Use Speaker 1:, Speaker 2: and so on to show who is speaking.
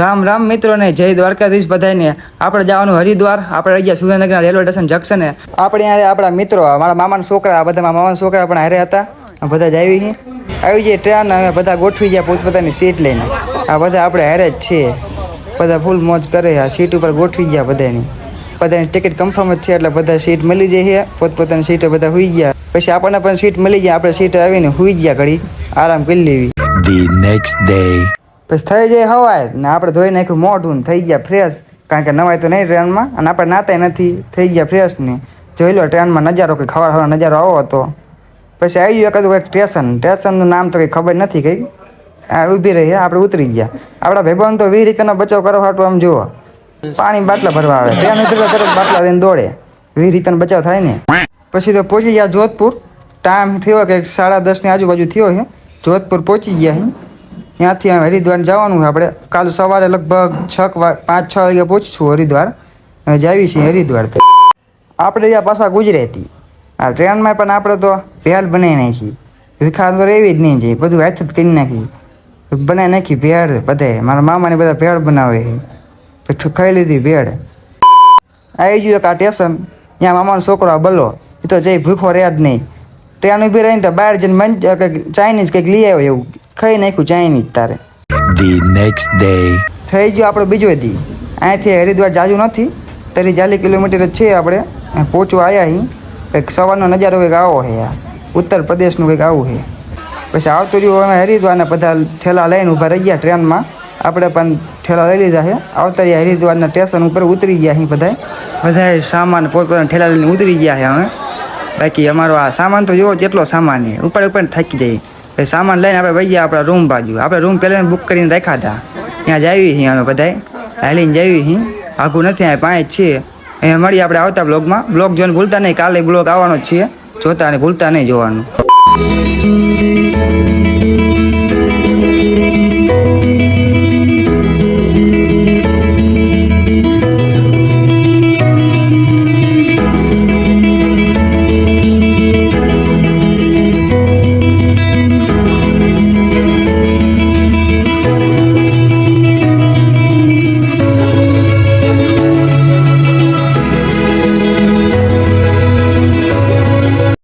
Speaker 1: રામ રામ મિત્રોને, જય દ્વારકાધીશ બધાને આપણે જવાનું હરિદ્વાર, આપણે ગયા સુરેન્દ્રનગર રેલવે સ્ટેશન જંકશને. આપણે અહીંયા આપણા મિત્રો, મારા મામાના છોકરા બધા મામાના છોકરા પણ હારે હતા. બધા જ આવી આવી જાય ટ્રેન, અમે બધા ગોઠવી ગયા પોતપોતાની સીટ લઈને. આ બધા આપણે હારે જ છીએ. બધા ફૂલ મોજ કરે આ સીટ ઉપર ગોઠવી ગયા બધાની બધાની ટિકિટ કન્ફર્મ જ છે, એટલે બધા સીટ મળી જઈએ પોતપોતાની સીટે બધા હોઈ ગયા. પછી આપણને પણ સીટ મળી જાય આપણે સીટ આવીને હુઈ ગયા ઘડી આરામ કરી લેવી.
Speaker 2: ધી નેક્સ્ટ ડે
Speaker 1: પછી થઈ જાય હવાય ને આપણે ધોઈ નાખ્યું મોઢું થઈ ગયા ફ્રેશ કારણ કે નવાય તો નહીં ટ્રેનમાં અને આપણે નાતા નથી થઈ ગયા ફ્રેશ ને. જોઈ લો ટ્રેનમાં નજારો કંઈ ખવાર ખવાર નજારો આવો હતો. પછી આવી ગયું કદું કંઈક સ્ટેશન સ્ટેશનનું નામ તો કંઈ ખબર નથી કંઈક. આ ઊભી રહી આપણે ઉતરી ગયા. આપણા ભાઈબંધ તો વીસ રૂપિયાનો બચાવ કરવા હાટું આમ જુઓ. પાણી બાટલા ભરવા આવે. ટ્રેન ઉતરી તરત બાટલા લઈને દોડે. વીસ રૂપિયાનો બચાવ થાય ને. પછી તો પહોંચી ગયા જોધપુર. ટાઈમ થયો કે સાડા દસની આજુબાજુ થયો છે. જોધપુર પહોંચી ગયા છે. ત્યાંથી હરિદ્વાર જવાનું છે આપણે. કાલ સવારે લગભગ છ પાંચ, છ વાગે પહોંચીશું હરિદ્વાર. જાવી છીએ હરિદ્વાર આપણે ત્યાં પાછા ગુજરાતી. આ ટ્રેનમાં પણ આપણે તો ભેળ બનાવી નાખી. વિખા તો એવી જ નહીં જઈ બધું હાથ જ કરી નાખી. બનાવી નાખી ભેળ બધે. મારા મામાને બધા ભેળ બનાવે પછી ખાઈ લીધી ભેળ. આવી ગયું એક આ સ્ટેશન. ત્યાં મામાનો છોકરો બલો એ તો જઈ ભૂખો રહ્યા જ નહીં. ટ્રેન ઊભી રહીને તો બહાર જઈને મંચ ચાઇનીઝ કંઈક લઈ આવ્યો એવું. ખાઈ નાખ્યું ચાઇનીઝ તારે.
Speaker 2: ધી નેક્સ્ટ ડે
Speaker 1: થઈ ગયો આપણે બીજો દી. અહીંયાથી હરિદ્વાર જાજુ નથી. તરી ચાલીસ કિલોમીટર જ છે આપણે. પહોંચવા આવ્યા અહીં કંઈક સવારનો નજારો કંઈક આવો છે આ ઉત્તર પ્રદેશનું કંઈક આવું છે પછી આવતું રહ્યું અમે હરિદ્વારને બધા ઠેલા લઈને ઊભા રહી ગયા ટ્રેનમાં. આપણે પણ ઠેલા લઈ લીધા છે આવતા રહ્યા હરિદ્વારના સ્ટેશન ઉપર ઉતરી ગયા અહીં બધા બધા સામાન પોતપોતાના ઠેલા લઈને ઉતરી ગયા છે અમે. બાકી અમારો આ સામાન તો જુઓ જેટલો સામાન છે. ઉપર ઉપર થાકી જાય પછી સામાન લઈને આપણે વહી આપણા રૂમ બાજુ. આપણે રૂમ પહેલાં બુક કરીને રાખ્યા હતા. ત્યાં જાવી છીએ અમે બધાએ. હાલીને જાવી છીએ. આઘું નથી આ પાંચ છીએ અહીંયા મળીએ આપણે આવતા બ્લોગમાં બ્લોગ જોઈને ભૂલતા નહીં, કાલે બ્લોગ આવવાનો જ છે. જોતા અને ભૂલતા નહીં જોવાનું.